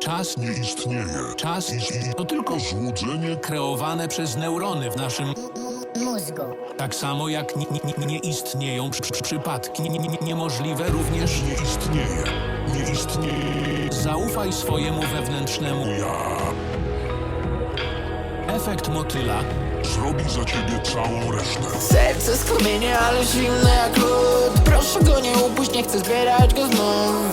Czas nie istnieje. Czas Ist- to tylko Złudzenie kreowane przez neurony w naszym mózgu. tak samo jak nie, nie, nie istnieją przy, przy, przypadki nie, nie, niemożliwe również nie istnieje. Nie istnieje. zaufaj swojemu wewnętrznemu Ja efekt motyla zrobi za ciebie całą resztę. Serce skrumienie, ale zimne jak lód Proszę go nie upuść, nie chcę zbierać go znów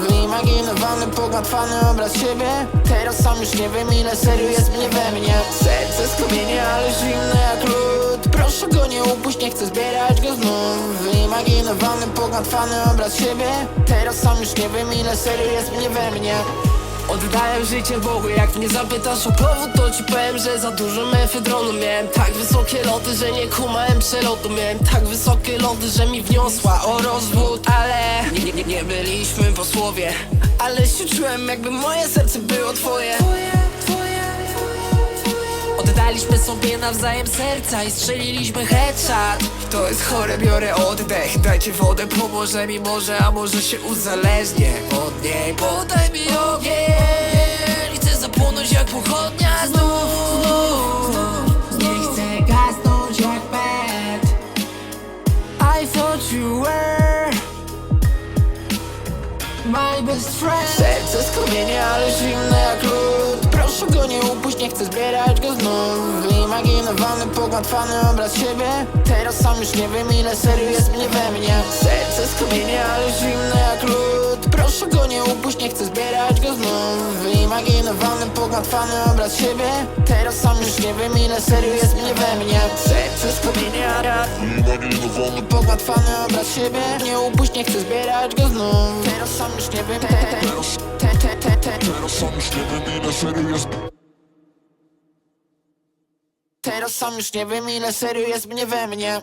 Wyimaginowany, pogmatwany obraz siebie. Teraz sam już nie wiem ile serio jest mnie we mnie. Serce skrumienie, ale zimne jak lód. Proszę go nie upuść, nie chcę zbierać go znów. Wyimaginowany, pogmatwany obraz siebie. Teraz sam już nie wiem ile serio jest mnie we mnie Oddałem życie Bogu, jak mnie zapytasz o powód To ci powiem, że za dużo mefedronu Miałem. Tak wysokie loty, że nie kumałem przelotu. Miałem tak wysokie loty, że mi wniosła o rozwód. Ale nie, nie, nie, byliśmy po słowie Ale się czułem, jakby moje serce było twoje Oddaliśmy sobie nawzajem serca i strzeliliśmy headshot. To jest chore, biorę oddech. Dajcie wodę, pomoże mi może, a może się uzależnię od niej. Podaj mi ogień Chcę zapłonąć jak pochodnia znów. Nie chcę gasnąć jak pet I thought you were My best friend. Serce skrumienie, ale zimne jak lód nie chcę zbierać go znów Wyimaginowany, pogmatwany obraz siebie Teraz sam już nie wiem ile serio jest mnie we mnie Serce skrumienie, ale zimne jak lód Proszę go nie upuść, nie chcę zbierać go znów Wyimaginowany, pogmatwany obraz siebie Teraz sam już nie wiem ile serio jest mnie we mnie Serce skrumienie, ale Imaginowany Pogmatwany obraz siebie Nie upuść, nie chcę zbierać go znów Teraz sam już nie wiem te, te, te, te, te. Teraz sam już nie wiem ile serio jest. Teraz sam już nie wiem ile serio jest mnie we mnie